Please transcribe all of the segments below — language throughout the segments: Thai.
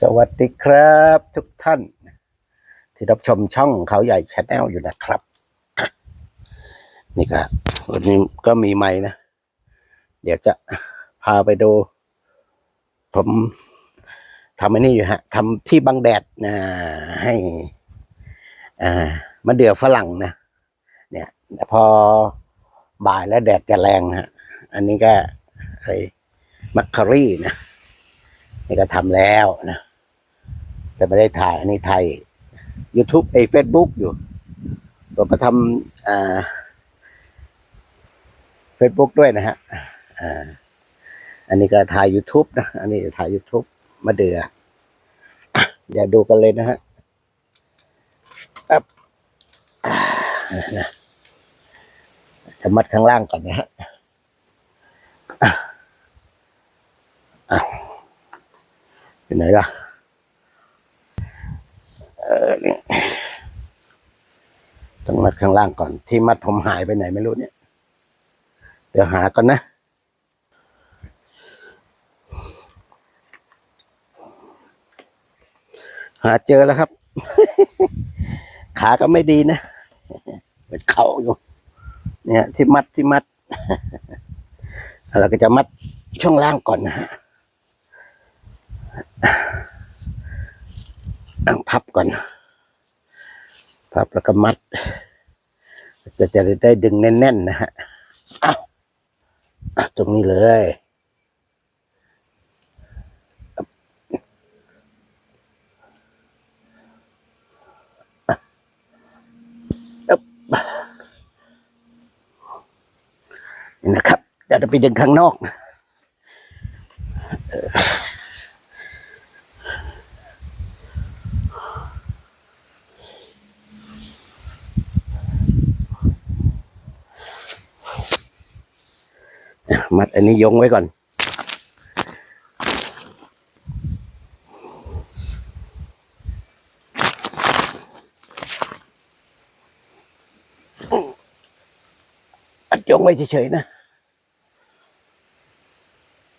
สวัสดีครับทุกท่าน ที่รับชมช่องเขาใหญ่ชาแนลอยู่นะครับ นี่ก็วันนี้ก็มีไม้นะ เดี๋ยวจะพาไปดู ผมทำอันนี้อยู่ฮะทำที่บังแดดนะให้อ่ามะเดื่อฝรั่งนะ เนี่ยพอบ่ายแล้วแดดจะแรงฮะ อันนี้ก็ไอ้มัคคารีนะ นี่ก็ทำแล้วนะแต่ไม่ได้ถ่ายอันนี้ถ่าย YouTube ไอ้ Facebook อยู่เราก็ทำอ่า Facebook ด้วยนะฮะอ่าอันนี้ก็ถ่าย YouTube นะ อันนี้ถ่าย YouTube มาเดือเดี๋ยวดูกันเลยนะฮะอับอ่านะจะมัดข้างล่างก่อนนะฮะอะ อยู่ไหนล่ะ เออนี่ต้องมัดข้างล่างก่อน ที่มัดผมหายไปไหนไม่รู้เนี่ย เดี๋ยวหาก่อนนะหาเจอแล้วครับ ขาก็ไม่ดีนะเป็นเข่าอยู่เนี่ยที่มัดที่มัด เราก็จะมัดช่วงล่างก่อนนะฮะ อะพับก่อน พับแล้วก็มัด จะจะได้ดึงแน่นๆนะฮะอ้าตรงนี้เลยนี่นะครับจะไปดึงข้างนอกนะเออ มัดอันนี้ยงไว้ก่อน อัดยงไว้เฉยๆนะ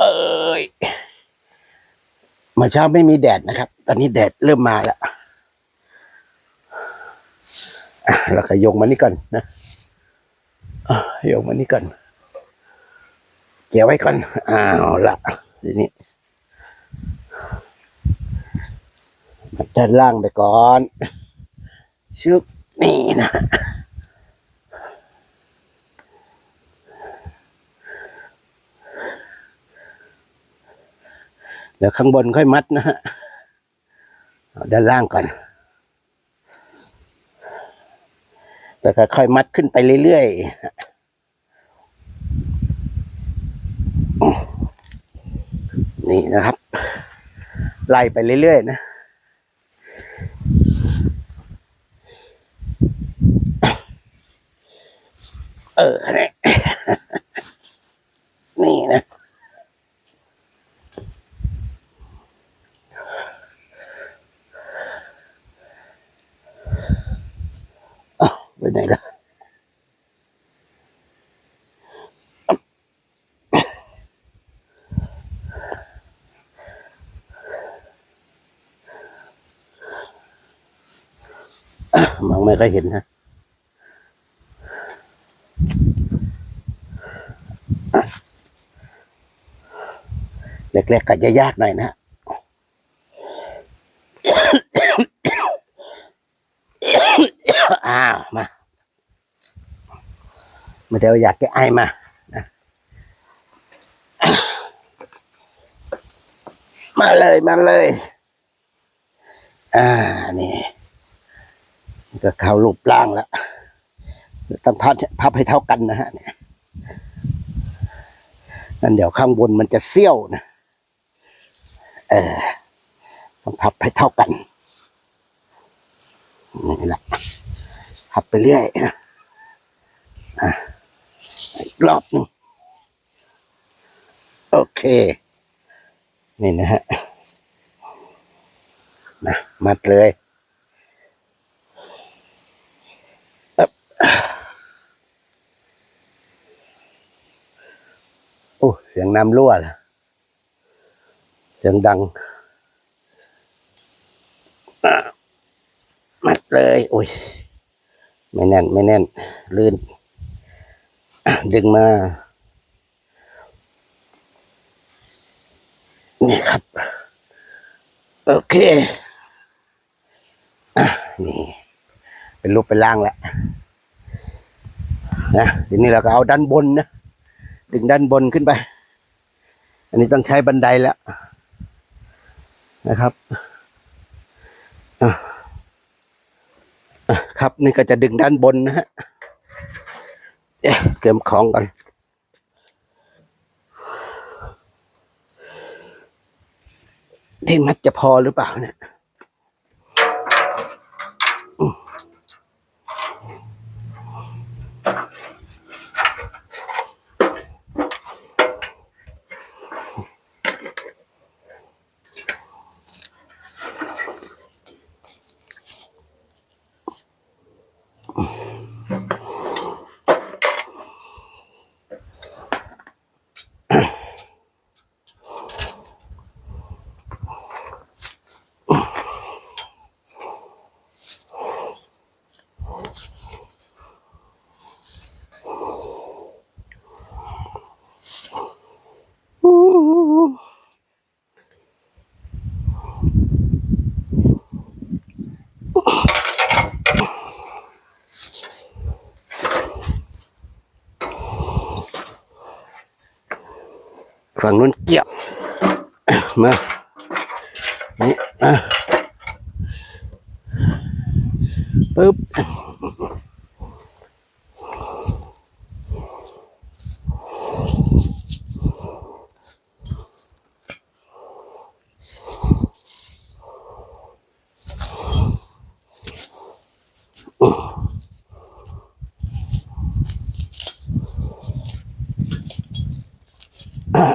เอ้ยเมาเช้าไม่มีแดดนะครับ ตอนนี้แดดเริ่มมาแล้วอะเราก็โยงมานี่ก่อนนะอะโยงมานี่ก่อน เกี่ยวไว้ก่อนอ้าวละทีนี้ด้านล่างไปก่อน ชึกนี่นะเดี๋ยวข้างบนค่อยมัดนะฮะด้านล่างก่อน แล้วก็ค่อยมัดขึ้นไปเรื่อยๆ นี่นะครับ ไล่ไปเรื่อยๆนะเออนี่นี่นะ ไปไหนล่ะอะมอง ไม่ค่อยเห็นฮะเล็กๆก็จะยากหน่อยนะฮะอ้าวมามาเดี๋ยวอยากแก้ไอมามาเลยมาเลย อ่า นี่ ก็เข้ารูปร่างแล้วต้องพับพับให้เท่ากันนะฮะเนี่ยนั่นเดี๋ยวข้างบนมันจะเซี่ยวนะเออต้องพับให้เท่ากันนี่แหละพับไปเรื่อยนะอะอีกรอบหนึงโอเค นี่นะฮะนะมัดเลย อ้เสียงน้ำรั่วเสียงดังมัดเลยโอ้ยไม่แน่น ไม่แน่น ลื่น ดึงมา นี่ครับ โอเคอนี่ เป็นรูปเป็นล่างแล้วนะทีนี้เราก็เอาด้านบนนะ ดึงด้านบนขึ้นไป อันนี้ต้องใช้บันไดแล้วนะครับครับนี่ก็จะดึงด้านบนนะฮะเอ๊ะเตรียมของก่อนที่มัดจะพอหรือเปล่าเนี่ย ฝั่งนู้นเกี่ยวมานี่อะปึ๊บ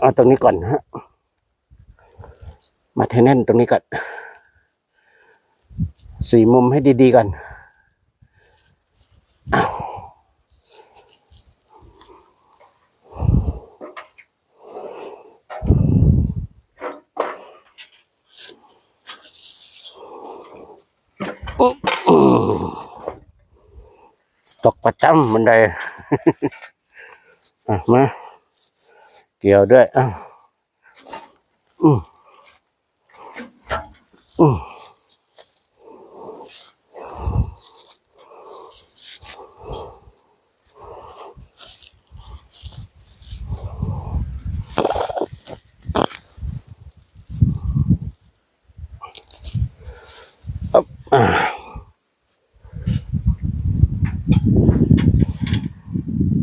เอาตรงนี้ก่อนฮะ มาให้แน่นตรงนี้ก่อน สี่มุมให้ดีๆก่อนตกประจำบันไดอะมา กี่ยวด้วยอะอืมอืมอ๊บอะ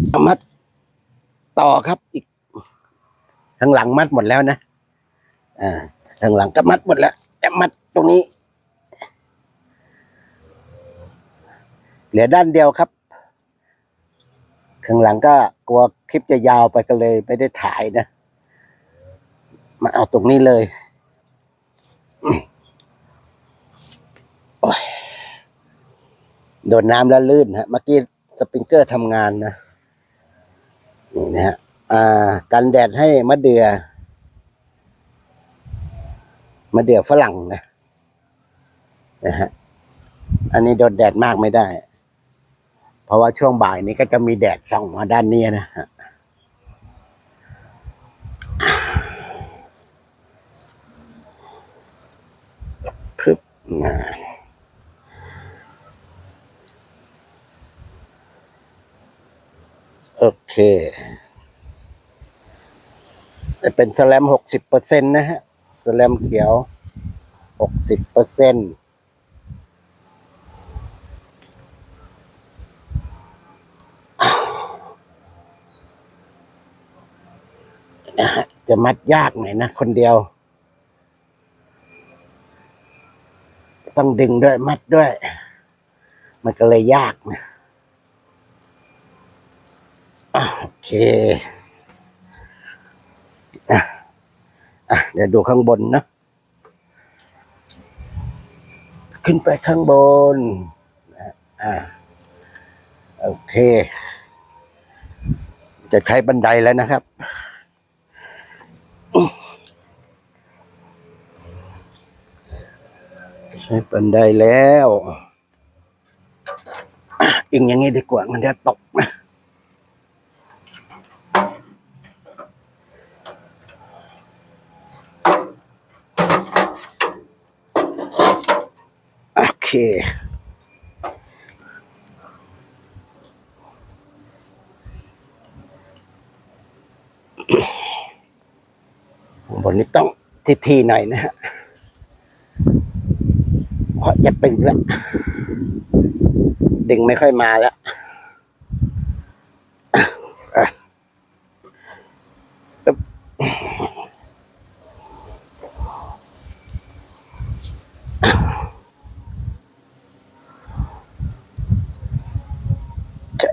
เอมัดต่อครับ ข้างหลังมัดหมดแล้วนะอ่าข้างหลังก็มัดหมดแล้วแต่มัดตรงนี้ เหลือด้านเดียวครับ ข้างหลังก็กลัวคลิปจะยาวไปก็เลยไม่ได้ถ่ายนะ มาเอาตรงนี้เลยโอ้ยโดนน้ำแล้วลื่นฮะเมื่อกี้สปริงเกอร์ทำงานนะนี่นะฮะ กันแดดให้มะเดือ่อมะเดื่อฝรั่งนะนะฮะอันนี้โดนแดดมากไม่ได้ เพราะว่าช่วงบ่ายนี้ก็จะมีแดดส่องมาด้านนี้นะฮะพึบนะโอเค เป็นสแลมหกสิบเปอร์เซ็นต์นะฮะสแลมเขียวหกสิบเปอร์เซ็นนะฮะจะมัดยากหน่อยนะ คนเดียว ต้องดึงด้วยมัดด้วย มันก็เลยยากนะโอเค อะ อะ เดี๋ยวดูข้างบนนะ ขึ้นไปข้างบนนะอ่าโอเค จะใช้บันไดแล้วนะครับ ใช้บันไดแล้วอิงอย่างงี้ดีกว่ามันจะตกนะโอเค บนนี้ต้องทีๆหน่อยนะฮะ เพราะจะตึงแล้วดึงไม่ค่อยมาแล้วอะอึ๊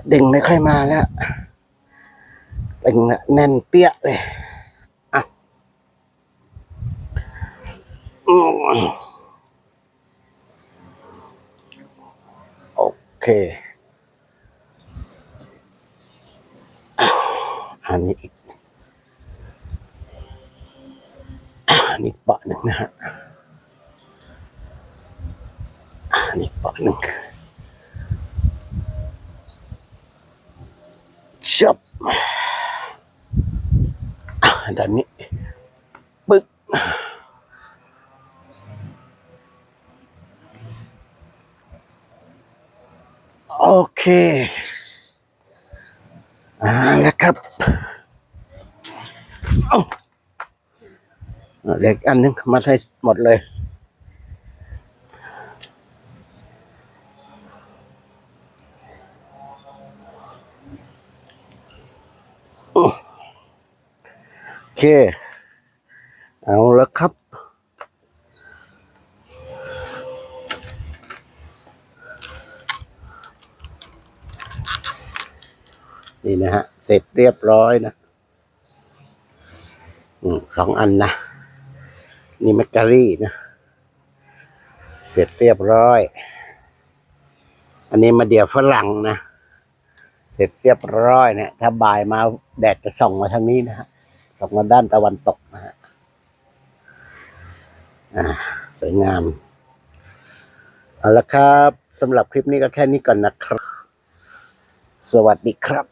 บ จะดึงไม่ค่อยมาแล้วดึงแล้วแน่นเปี้ยเลยอะโอเคอ,อันนี้อีกอันนี้ปะหนึ่งนะฮะอันนี้ปะหนึ่ง ชับอะด้านนี้ปึ๊กโอเคอ่าแล้วครับเอาเล็กอันนึงมาให้หมดเลย เค เอาแล้วครับ นี่นะฮะ เสร็จเรียบร้อยนะอสองอันนะ นี่แมกการี่นะ เสร็จเรียบร้อย อันนี้มาเดียวฝรั่งนะ เสร็จเรียบร้อยเนี่ยถ้าบ่ายมาแดดจะส่องมาทางนี้นะฮะ ส่องมาด้านตะวันตกนะฮะสวยงาม เอาละครับสำหรับคลิปนี้ก็แค่นี้ก่อนนะครับ สวัสดีครับ